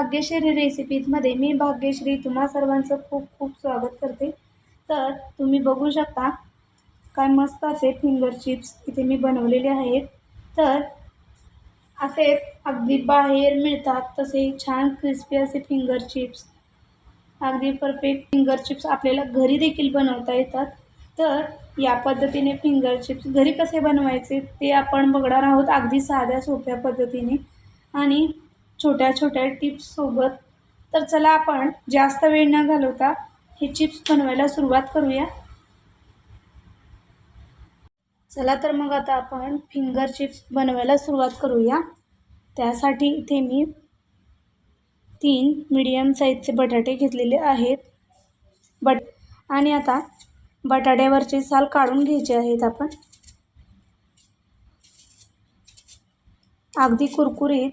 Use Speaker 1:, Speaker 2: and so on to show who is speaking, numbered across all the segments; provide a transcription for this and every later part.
Speaker 1: भाग्यश्री रेसिपीजमध्ये मी भाग्यश्री तुम्हा सर्वांचं खूप खूप स्वागत करते. तर तुम्ही बघू शकता काय मस्त असे फिंगर चिप्स इथे मी बनवलेले आहेत. तर असेच अगदी बाहेर मिळतात तसे छान क्रिस्पी असे फिंगर चिप्स अगदी परफेक्ट फिंगर चिप्स आपल्याला घरी देखील बनवता येतात. तर या पद्धतीने फिंगर चिप्स घरी कसे बनवायचे ते आपण बघणार आहोत अगदी साध्या सोप्या पद्धतीने. आणि छोट्या छोट्या टिप्ससोबत तर चला आपण जास्त वेळ न घालवता हे चिप्स बनवायला सुरुवात करूया. चला तर मग आता आपण फिंगर चिप्स बनवायला सुरुवात करूया. त्यासाठी इथे मी तीन मीडियम साईजचे बटाटे घेतलेले आहेत. बट आणि आता बटाट्यावरचे साल काढून घ्यायचे आहेत आपण. अगदी कुरकुरीत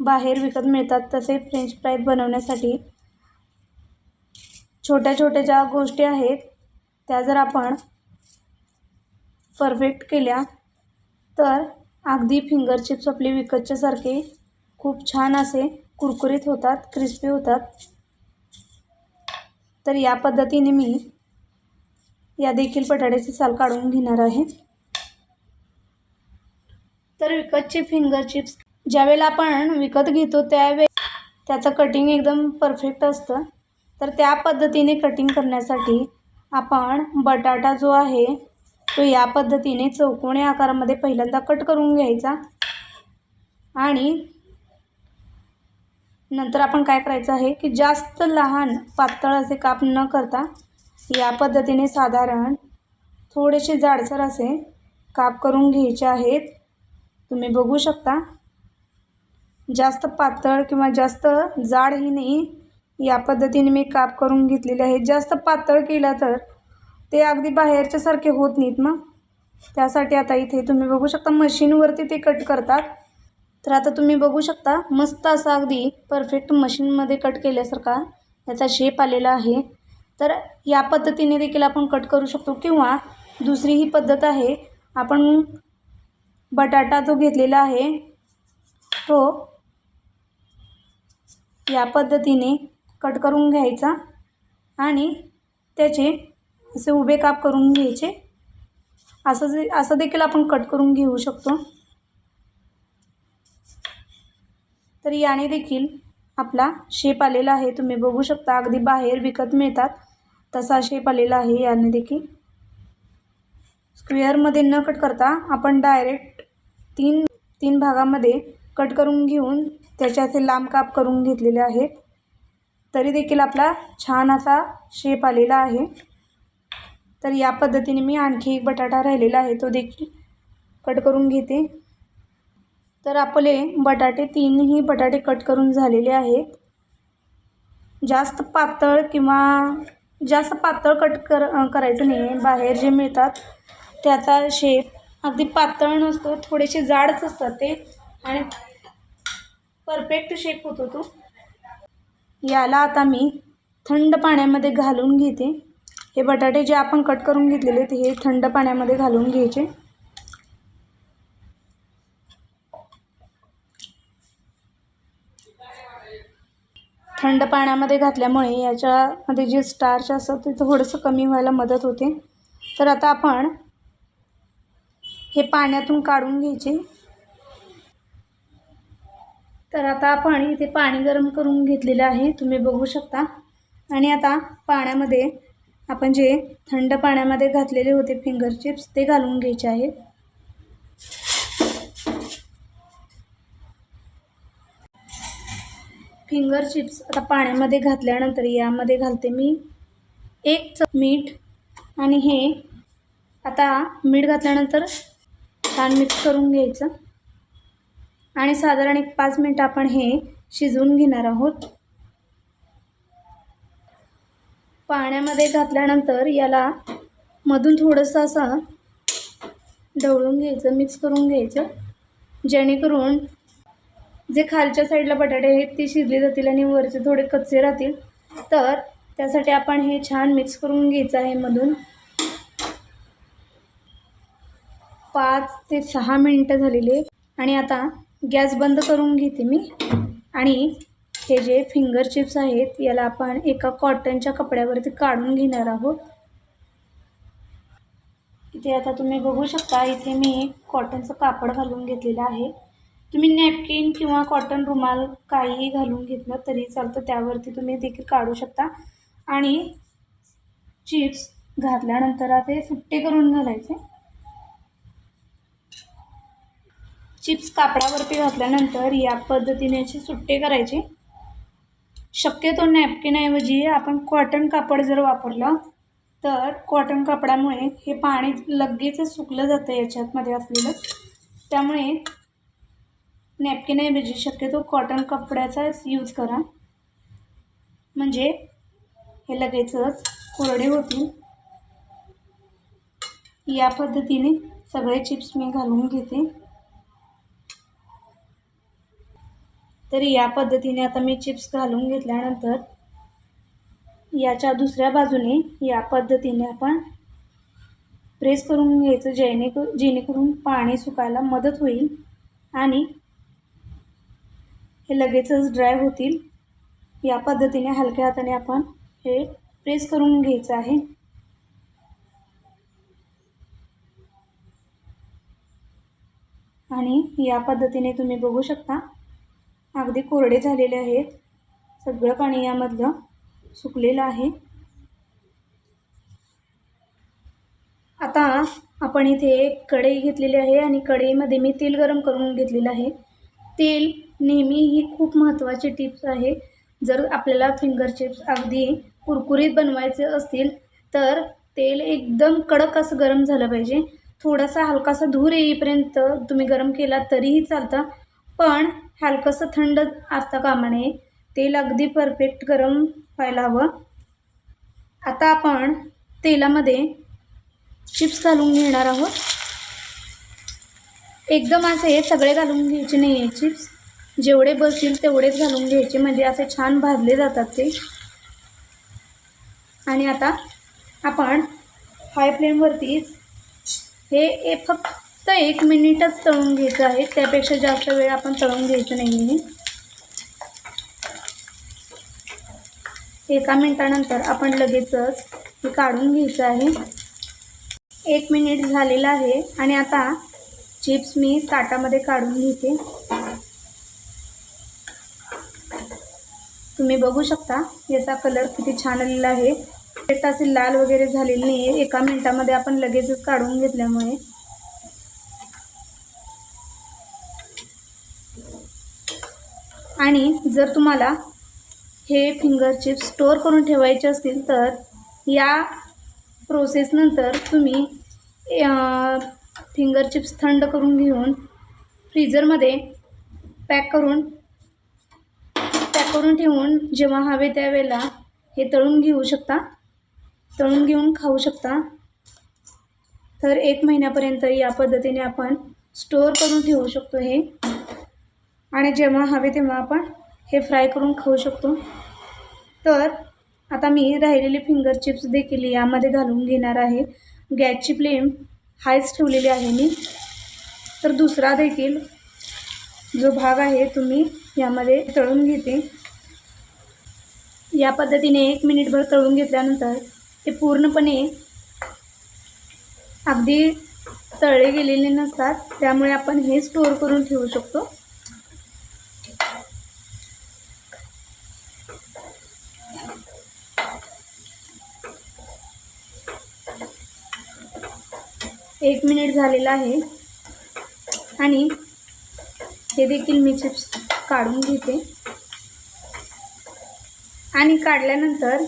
Speaker 1: बाहेर विकत मिळतात तसे फ्रेंच फ्राईज बनवण्यासाठी. छोट्या छोट्या ज्या गोष्टी आहेत त्या जर आपण परफेक्ट केल्या तर अगदी फिंगर चिप्स आपले विकतच्यासारखे खूप छान असे कुरकुरीत होतात क्रिस्पी होतात. तर या पद्धतीने मी या देखील बटाट्याचे साल काढून घेणार आहे. तर विकतचे फिंगर चिप्स ज्यावेळेला आपण विकत घेतो त्यावेळेस त्याचं कटिंग एकदम परफेक्ट असतं. तर त्या पद्धतीने कटिंग करण्यासाठी आपण बटाटा जो आहे तो या पद्धतीने चौकोनी आकारामध्ये पहिल्यांदा कट करून घ्यायचा. आणि नंतर आपण काय करायचं आहे की जास्त लहान पातळ असे काप न करता या पद्धतीने साधारण थोडेसे जाडसर असे काप करून घ्यायचे आहेत. तुम्ही बघू शकता. जास्त पातळ किंवा जास्त जाडही नाही. या पद्धतीने मी काप करून घेतलेले आहे जास्त पातळ केला तर ते अगदी बाहेरच्यासारखे होत नाहीत मग त्यासाठी आता इथे तुम्ही बघू शकता मशीनवरती ते कट करतात. तर आता तुम्ही बघू शकता मस्त असा अगदी परफेक्ट मशीनमध्ये कट केल्यासारखा याचा शेप आलेला आहे. तर या पद्धतीने देखील आपण कट करू शकतो. किंवा दुसरी ही पद्धत आहे आपण बटाटा जो घेतलेला आहे तो या पद्धतीने कट करून घ्यायचा आणि त्याचे असे उभे काप करून घ्यायचे. असं जे असं देखील आपण कट करून घेऊ शकतो. तर याने देखील आपला शेप आलेला आहे. तुम्ही बघू शकता अगदी बाहेर विकत मिळतात. तसा शेप आलेला आहे याने देखील. स्क्वेअरमध्ये न कट करता आपण डायरेक्ट तीन तीन भागामध्ये कट करून घेऊन त्याचे असे लांब काप करून घेतलेले आहेत. तरी देखील आपला छान असा शेप आलेला आहे. तर या पद्धतीने मी आणखी एक बटाटा राहिलेला आहे तो देखील कट करून घेते. तर आपले बटाटे तीनही बटाटे कट करून झालेले आहेत. जास्त पातळ किंवा जास्त पातळ कट कर करायचं नाही. आहे बाहेर जे मिळतात त्याचा शेप अगदी पातळ नसतो थोडेसे जाडच असतात ते. आणि परफेक्ट शेप होतो तो. याला आता मी थंड पाण्यामध्ये घालून घेते. हे बटाटे जे आपण कट करून घेतलेले ते हे थंड पाण्यामध्ये घालून घ्यायचे. थंड पाण्यामध्ये घातल्यामुळे याच्यामध्ये जे स्टार्च असतं ते थोडंसं कमी व्हायला मदत होते. तर आता आपण हे पाण्यातून काढून घ्यायचे. तर आता आपण इथे पाणी गरम करून घेतलेलं आहे. तुम्ही बघू शकता. आणि आता पाण्यामध्ये आपण जे थंड पाण्यामध्ये घातलेले होते फिंगर चिप्स ते घालून घ्यायचे आहेत. फिंगर चिप्स आता पाण्यामध्ये घातल्यानंतर यामध्ये घालते मी एक च मीठ. आणि हे आता मीठ घातल्यानंतर छान मिक्स करून घ्यायचं. आणि साधारण एक पाच मिनटं आपण हे शिजवून घेणार आहोत. पाण्यामध्ये घातल्यानंतर याला मधून थोडंसं असं ढवळून घ्यायचं मिक्स करून घ्यायचं. जेणेकरून जे खालच्या साईडला बटाटे आहेत ते शिजले जातील आणि वरचे थोडे कच्चे राहतील. तर त्यासाठी आपण हे छान मिक्स करून घ्यायचं आहे मधून. पाच ते सहा मिनटं झालेले आणि आता गॅस बंद करून घेते मी. आणि हे जे फिंगर चिप्स आहेत याला आपण एका कॉटनच्या कपड्यावरती काढून घेणार आहोत. इथे आता तुम्ही बघू शकता इथे मी कॉटनचं कापड घालून घेतलेलं आहे. तुम्ही नॅपकिन किंवा कॉटन रुमाल काहीही घालून घेतलं तरी चालतं त्यावरती तुम्ही देखील काढू शकता. आणि चिप्स घातल्यानंतर आता हे सुट्टे करून घालायचे. चिप्स कापडावरती घातल्यानंतर या पद्धतीने असे सुट्टे करायचे. शक्यतो नॅपकिनऐवजी आपण कॉटन कापड जर वापरलं तर कॉटन कापडामुळे हे पाणी लगेचच सुकलं जातं याच्यातमध्ये असलेलं. त्यामुळे नॅपकिनऐवजी शक्यतो कॉटन कपड्याचाच यूज करा. म्हणजे हे लगेचच कोरडे होतील. या पद्धतीने सगळे चिप्स मी घालून घेते. तरी या पद्धतीने आता मी चिप्स घालून घेतल्यानंतर याच्या दुसऱ्या बाजूने या पद्धतीने आपण प्रेस करून घ्यायचं जेणे जेणेकरून पाणी सुकायला मदत होईल आणि हे लगेचच ड्राय होतील. या पद्धतीने हलक्या हाताने आपण हे प्रेस करून घ्यायचं आहे. आणि या पद्धतीने तुम्ही बघू शकता अगदी कोरडे झालेले आहेत. सगळं पाणी यामधलं सुकलेलं आहे. आता आपण इथे एक कढई घेतलेली आहे आणि कढईमध्ये मी तेल गरम करून घेतलेलं आहे. तेल नेहमी ही खूप महत्त्वाची टिप्स आहे. जर आपल्याला फिंगर चिप्स अगदी कुरकुरीत बनवायचे असतील तर तेल एकदम कडक असं गरम झालं पाहिजे. थोडासा हलकासा धूर येईपर्यंत तुम्ही गरम केला तरीही चालतं. पण हलकंसं थंड असता कामा नये तेल अगदी परफेक्ट गरम व्हायला हवं. आता आपण तेलामध्ये चिप्स घालून घेणार आहोत. एकदम असे सगळे घालून घ्यायचे नाही आहे चिप्स जेवढे बसतील तेवढेच घालून घ्यायचे म्हणजे असे छान भाजले जातात ते. आणि आता आपण हाय फ्लेमवरतीच हे ए तर एक मिनिटच तळून घ्यायचं आहे. त्यापेक्षा जास्त वेळ आपण तळून घ्यायचं नाही आहे एका मिनटानंतर आपण लगेचच हे काढून घ्यायचं आहे. एक मिनिट झालेलं आहे आणि आता चिप्स मी ताटामध्ये काढून घेते. तुम्ही बघू शकता याचा कलर किती छान आलेला आहे. एक असे लाल वगैरे झालेले नाही आहे एका मिनटामध्ये आपण लगेचच काढून घेतल्यामुळे. आणि जर तुम्हाला हे फिंगर चिप्स स्टोअर करून ठेवायचे असतील तर या प्रोसेसनंतर तुम्ही फिंगर चिप्स थंड करून घेऊन फ्रीजरमध्ये पॅक करून पॅक करून ठेवून जेव्हा हवे त्यावेळेला हे तळून घेऊ शकता. तळून घेऊन खाऊ शकता. तर एक महिन्यापर्यंत या पद्धतीने आपण स्टोअर करून ठेवू शकतो हे. आणि जेव्हा हवे तेव्हा आपण हे फ्राय करून खाऊ शकतो. तर आता मी राहिलेले फिंगर चिप्स देखील यामध्ये घालून घेणार आहे. गॅसची फ्लेम हायच ठेवलेली आहे मी. तर दुसरा देखील जो भाग आहे तुम्ही यामध्ये तळून घेते. या पद्धतीने एक मिनिटभर तळून घेतल्यानंतर ते पूर्णपणे अगदी तळले गेलेले नसतात. त्यामुळे आपण हे स्टोअर करून ठेवू शकतो. एक मिनिट झालेला आहे. आणि हे देखील मी चिप्स काढून घेते. आणि काढल्यानंतर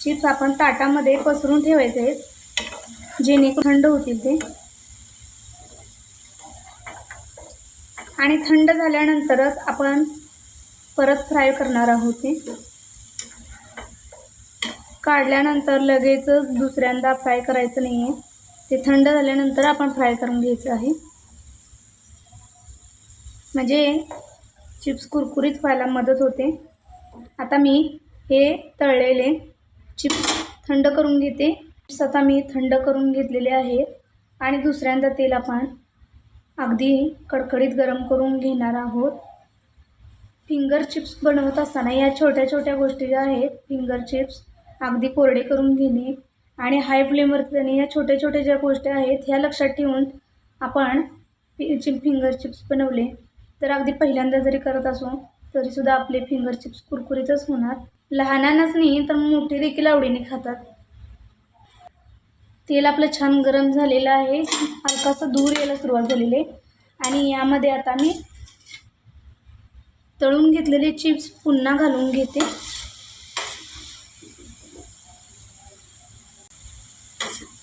Speaker 1: चिप्स आपण ताटामध्ये पसरून ठेवायचे आहेत जेणेकरून थंड होतील ते. आणि थंड झाल्यानंतरच आपण परत फ्राय करणार आहोत ते. काढल्यानंतर लगेचच दुसऱ्यांदा फ्राय करायचं नाही आहे ते थंड झाल्यानंतर आपण फ्राय करून घ्यायचं आहे. म्हणजे चिप्स कुरकुरीत व्हायला मदत होते. आता मी हे तळलेले चिप्स थंड करून घेते. चिप्स आता मी थंड करून घेतलेले आहे आणि दुसऱ्यांदा तेल आपण अगदी कडकडीत गरम करून घेणार आहोत. फिंगर चिप्स बनवत असताना या छोट्या छोट्या गोष्टी ज्या आहेत फिंगर चिप्स अगदी कोरडे करून घेणे आणि हाय फ्लेमवरती आणि या छोट्या छोट्या ज्या गोष्टी आहेत ह्या लक्षात ठेवून आपण चिप फिंगर चिप्स बनवले. तर अगदी पहिल्यांदा जरी करत असो तरीसुद्धा आपले फिंगर चिप्स कुरकुरीतच होणार. लहानांनाच नाही तर मोठे देखील आवडीने खातात. तेल आपलं छान गरम झालेलं आहे. हलकासं धूर यायला सुरुवात झालेली आहे. आणि यामध्ये आता मी तळून घेतलेले चिप्स पुन्हा घालून घेते.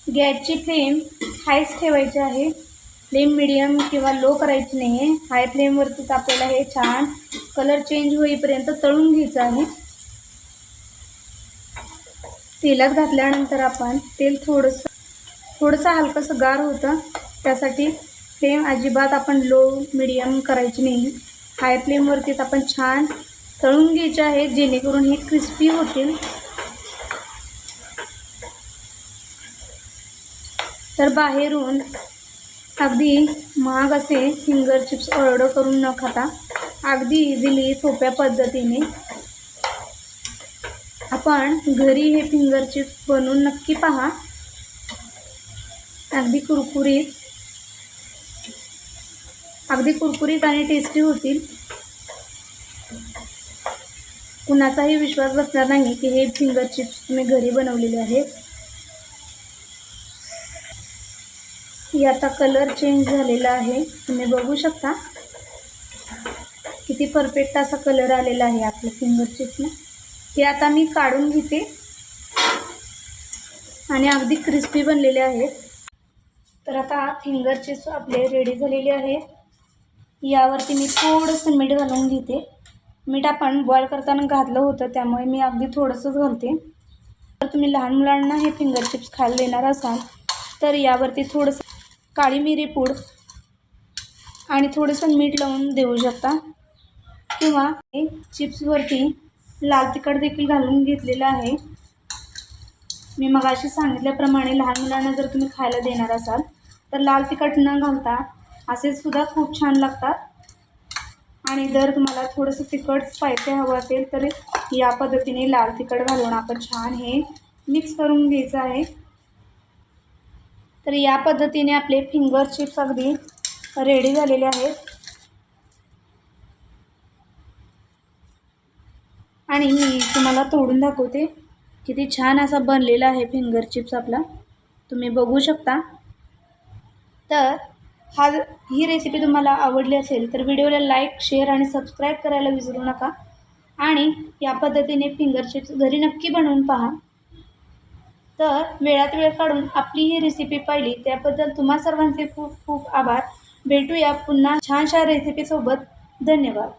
Speaker 1: गॅसची फ्लेम हायच ठेवायची आहे. फ्लेम मिडियम किंवा लो करायची नाही आहे हाय फ्लेमवरतीच आपल्याला हे छान. कलर चेंज होईपर्यंत तळून घ्यायचं आहे. तेलात घातल्यानंतर आपण तेल थोडंसं थोडंसं हलकंसं गार होतं. त्यासाठी फ्लेम अजिबात आपण लो मिडियम करायची नाही. हाय फ्लेमवरतीच आपण छान तळून घ्यायचे आहे जेणेकरून हे क्रिस्पी होतील. तर बाहेरून अगदी महाग असे फिंगर चिप्स ऑर्डर करून न खाता अगदी इझिली सोप्या पद्धतीने. आपण घरी हे फिंगर चिप्स बनवून नक्की पहा. अगदी कुरकुरीत अगदी कुरकुरीत आणि टेस्टी होतील. कुणाचाही विश्वास बसणार नाही की हे फिंगर चिप्स तुम्ही घरी बनवलेले आहेत. ही आता कलर चेंज झालेला आहे. तुम्ही बघू शकता. किती परफेक्ट असा कलर आलेला आहे आपल्या फिंगर हे आता मी काढून घेते. आणि अगदी क्रिस्पी बनलेले आहेत. तर आता फिंगर चिप्स आपले रेडी झालेले आहेत. यावरती मी थोडंसं मीठ घालून घेते. मीठ आपण बॉईल करताना घातलं होतं त्यामुळे मी अगदी थोडंसंच घालते. तर तुम्ही लहान मुलांना हे फिंगर चिप्स खायला देणार असाल तर यावरती थोडंसं काळी मिरी पूड आणि थोडंसं मीठ लावून देऊ शकता. किंवा हे चिप्सवरती लाल तिखट देखील घालून घेतलेलं आहे. मी मगाशी सांगितल्याप्रमाणे लहान मुलांना जर तुम्ही खायला देणार असाल तर लाल तिखट न घालता असे सुद्धा खूप छान लागतात. आणि जर तुम्हाला थोडंसं तिखट स्पायसी हवं असेल तर या पद्धतीने लाल तिखट घालून आपण छान हे मिक्स करून घ्यायचं आहे. तर या पद्धतीने आपले फिंगर चिप्स अगदी रेडी झालेले आहेत. आणि मी तुम्हाला तोडून दाखवते किती छान असा बनलेला आहे फिंगर चिप्स आपला. तुम्ही बघू शकता. तर हा ही रेसिपी तुम्हाला आवडली असेल तर व्हिडिओला लाईक शेअर आणि सबस्क्राईब करायला विसरू नका. आणि या पद्धतीने फिंगर चिप्स घरी नक्की बनवून पहा. तर वेळात वेळ काढून आपली ही रेसिपी पाहिली. त्याबद्दल तुम्हा सर्वांचे खूप खूप आभार. भेटूया पुन्हा छानशा रेसिपीसोबत धन्यवाद.